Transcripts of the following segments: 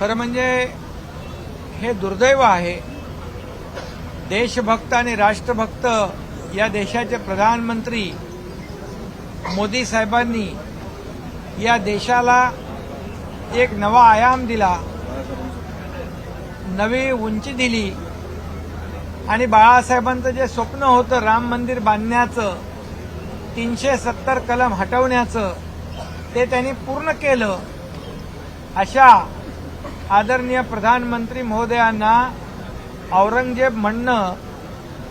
खरं म्हणजे हे दुर्दैव आहे. देशभक्त आणि राष्ट्रभक्त या देशाचे प्रधानमंत्री मोदी साहेबांनी या देशाला एक नवा आयाम दिला. नवी उंची दिली. आणि बाळासाहेबांचं जे स्वप्न होतं राम मंदिर बांधण्याचं तीनशे सत्तर कलम हटवण्याचं ते त्यांनी पूर्ण केलं. अशा आदरणीय प्रधानमंत्री महोदयांना औरंगजेब म्हणणं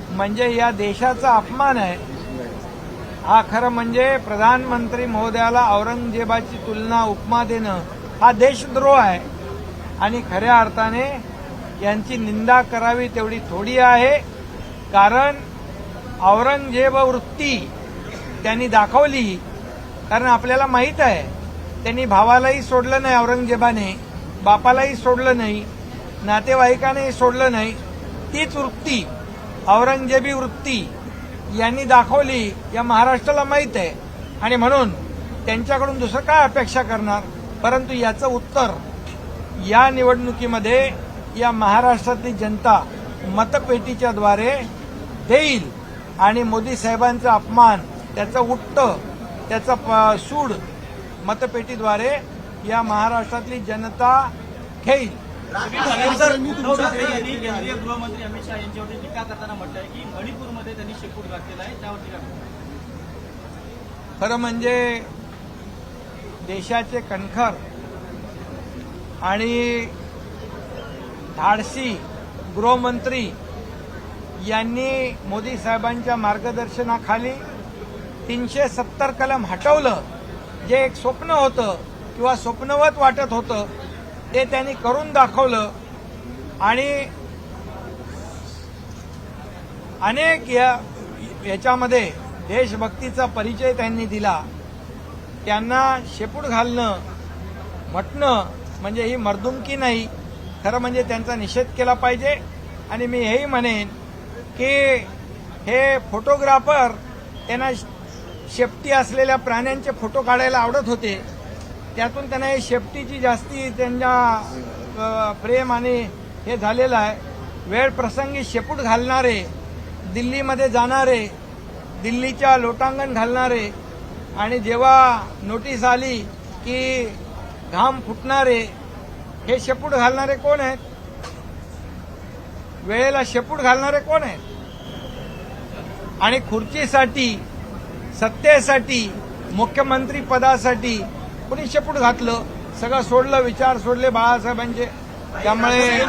म्हणजे या देशाचा अपमान आहे. हा खरं म्हणजे प्रधानमंत्री महोदयाला औरंगजेबाची तुलना उपमा देणं हा देशद्रोह आहे. आणि खऱ्या अर्थाने यांची निंदा करावी तेवढी थोडी आहे. कारण औरंगजेब वृत्ती त्यांनी दाखवली. कारण आपल्याला माहीत आहे त्यांनी भावालाही सोडलं नाही औरंगजेबाने. बापालाही सोडलं नाही नातेवाईकानेही सोडलं नाही. तीच वृत्ती औरंगजेबी वृत्ती यांनी दाखवली या महाराष्ट्राला माहीत आहे. आणि म्हणून त्यांच्याकडून दुसरं काय अपेक्षा करणार? परंतु याचं उत्तर या निवडणुकीमध्ये या महाराष्ट्रातली जनता मतपेटीच्या द्वारे देईल. आणि मोदी साहेबांचा अपमान त्याचं उट्ट त्याचा प- सूड मतपेटीद्वारे या महाराष्ट्रातली जनता घेईल. केंद्रीय गृहमंत्री अमित शहा यांच्यावरती टीका करताना म्हटलंय की मणिपूरमध्ये त्यांनी शेपूट घातलेला आहे. खरं म्हणजे देशाचे कणखर आणि धाडसी गृहमंत्री यांनी मोदी साहेबांच्या मार्गदर्शनाखाली तीनशे सत्तर कलम हटवलं जे एक स्वप्न होतं. किंवा स्वप्नवत वाटत होतं ते त्यांनी करून दाखवलं. आणि अनेक या याच्यामध्ये देशभक्तीचा परिचय त्यांनी दिला. त्यांना शेपूट घालणं म्हटणं म्हणजे ही मर्दुमकी नाही खरं म्हणजे त्यांचा निषेध केला पाहिजे. आणि मी हेही म्हणेन की हे फोटोग्राफर त्यांना शेपटी असलेल्या प्राण्यांचे फोटो काढायला आवडत होते. त्यातून त्यांना हे शेपटीची जास्ती त्यांच्या प्रेम आणि हे झालेलं आहे. वेळ प्रसंगी शेपूट घालणारे दिल्लीमध्ये जाणारे दिल्लीच्या लोटांगण घालणारे आणि जेव्हा नोटीस आली की घाम फुटणारे हे शेपूट घालणारे कोण आहेत? वेळेला शेपूट घालणारे कोण आहेत? आणि खुर्चीसाठी सत्तेसाठी मुख्यमंत्री पदासाठी कोणी शेपूट घातलं. सगळं सोडलं विचार सोडले बाळासाहेबांचे. त्यामुळे